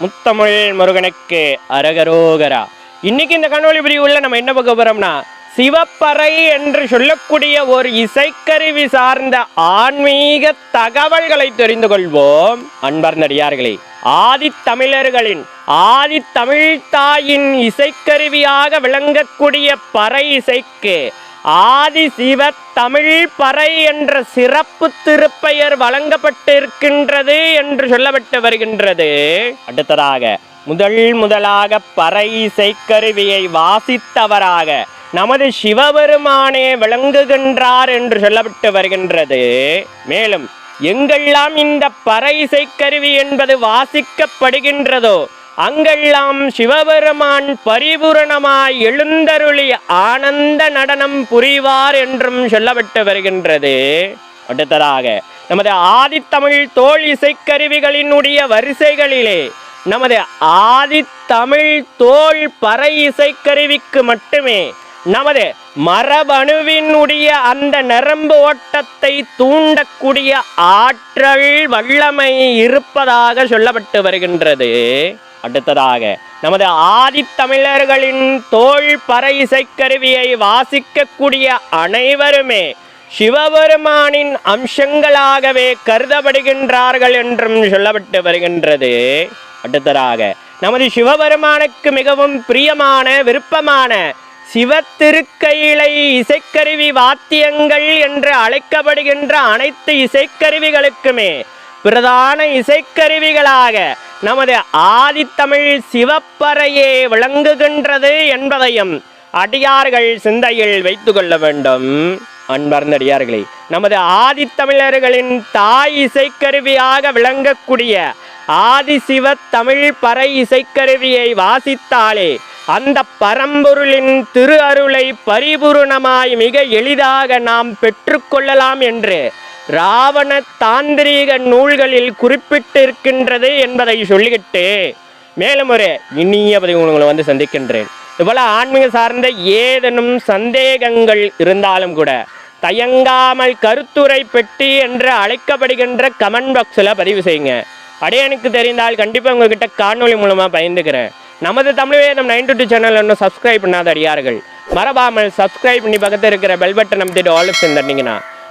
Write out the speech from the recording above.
முத்தமிழ் முருகனுக்கு அரகரோகரா. இன்னைக்கு இந்த கண்ணொளி பிரிவுள்ள நம்ம என்ன பார்க்க போறோம்னா சிவப்பறை என்று சொல்லக்கூடிய ஒரு இசைக்கருவி சார்ந்த ஆன்மீக தகவல்களை தெரிந்து கொள்வோம். அன்பர்ந்தடியார்களே ஆதி தமிழர்களின் ஆதி தமிழ் தாயின் இசைக்கருவியாக விளங்கக்கூடிய பறை இசைக்கு ஆதி சிவ தமிழ் பறை என்ற சிறப்பு திருப்பெயர் வழங்கப்பட்டிருக்கின்றது என்று சொல்லப்பட்டு வருகின்றது. அடுத்ததாக முதல் முதலாக பறை இசைக்கருவியை வாசித்தவராக நமது சிவபெருமானே விளங்குகின்றார் என்று சொல்லப்பட்டு வருகின்றது. மேலும் எங்கெல்லாம் இந்த பறை இசைக்கருவி என்பது வாசிக்கப்படுகின்றதோ அங்கெல்லாம் சிவபெருமான் பரிபூரணமாய் எழுந்தருளி ஆனந்த நடனம் புரிவார் என்றும் சொல்லப்பட்டு வருகின்றது. அடுத்ததாக நமது ஆதித்தமிழ் தோல் இசைக்கருவிகளினுடைய வரிசைகளிலே நமது ஆதித்தமிழ் தோல் பறை இசைக்கருவிக்கு மட்டுமே நமது மரபணுவினுடைய அந்த நரம்பு ஓட்டத்தை தூண்டக்கூடிய ஆற்றல் வல்லமை இருப்பதாக சொல்லப்பட்டு வருகின்றது. அடுத்ததாக நமது ஆதித்தமிழர்களின் தோல் பறை இசைக்கருவியை வாசிக்கக்கூடிய அனைவருமே சிவபெருமானின் அம்சங்களாகவே கருதப்படுகின்றார்கள் என்றும் சொல்லப்பட்டு வருகின்றது. அடுத்ததாக நமது சிவபெருமானுக்கு மிகவும் பிரியமான விருப்பமான சிவத்திருக்கையிலை இசைக்கருவி வாத்தியங்கள் என்று அழைக்கப்படுகின்ற அனைத்து இசைக்கருவிகளுக்குமே பிரதான இசைக்கருவிகளாக நமது ஆதித்தமிழ் சிவப்பறையே விளங்குகின்றது என்பதையும் அடியார்கள் சிந்தையில் வைத்து கொள்ள வேண்டும் அன்பர்ந்தடியார்களே நமது ஆதித்தமிழர்களின் தாய் இசைக்கருவியாக விளங்கக்கூடிய ஆதிசிவ தமிழ் பறை இசைக்கருவியை வாசித்தாலே அந்த பரம்பொருளின் திரு அருளை பரிபூரணமாய் மிக எளிதாக நாம் பெற்றுக்கொள்ளலாம் என்று ராவண தாந்திரீக நூல்களில் குறிப்பிட்டிருக்கின்றது என்பதை சொல்லிக்கிட்டு மேலும் ஒரு இனிய பதிவு உங்களை வந்து சந்திக்கின்றேன். இதுபோல் ஆன்மீக சார்ந்த ஏதேனும் சந்தேகங்கள் இருந்தாலும் கூட தயங்காமல் கருத்துரை பெட்டி என்று அழைக்கப்படுகின்ற கமெண்ட் பாக்ஸில் பதிவு செய்யுங்க. அடையனுக்கு தெரிந்தால் கண்டிப்பாக உங்ககிட்ட காணொளி மூலமாக பயந்துக்கிறேன். நமது Tamil Vedam nine two channel இன்னும் சப்ஸ்கிரைப் பண்ணாத அடியார்கள் மறவாமல் சப்ஸ்கிரைப் பண்ணி பக்கத்தில் இருக்கிற பெல் பட்டன் அமைத்துட்டு ஆல் ஆப்ஷன்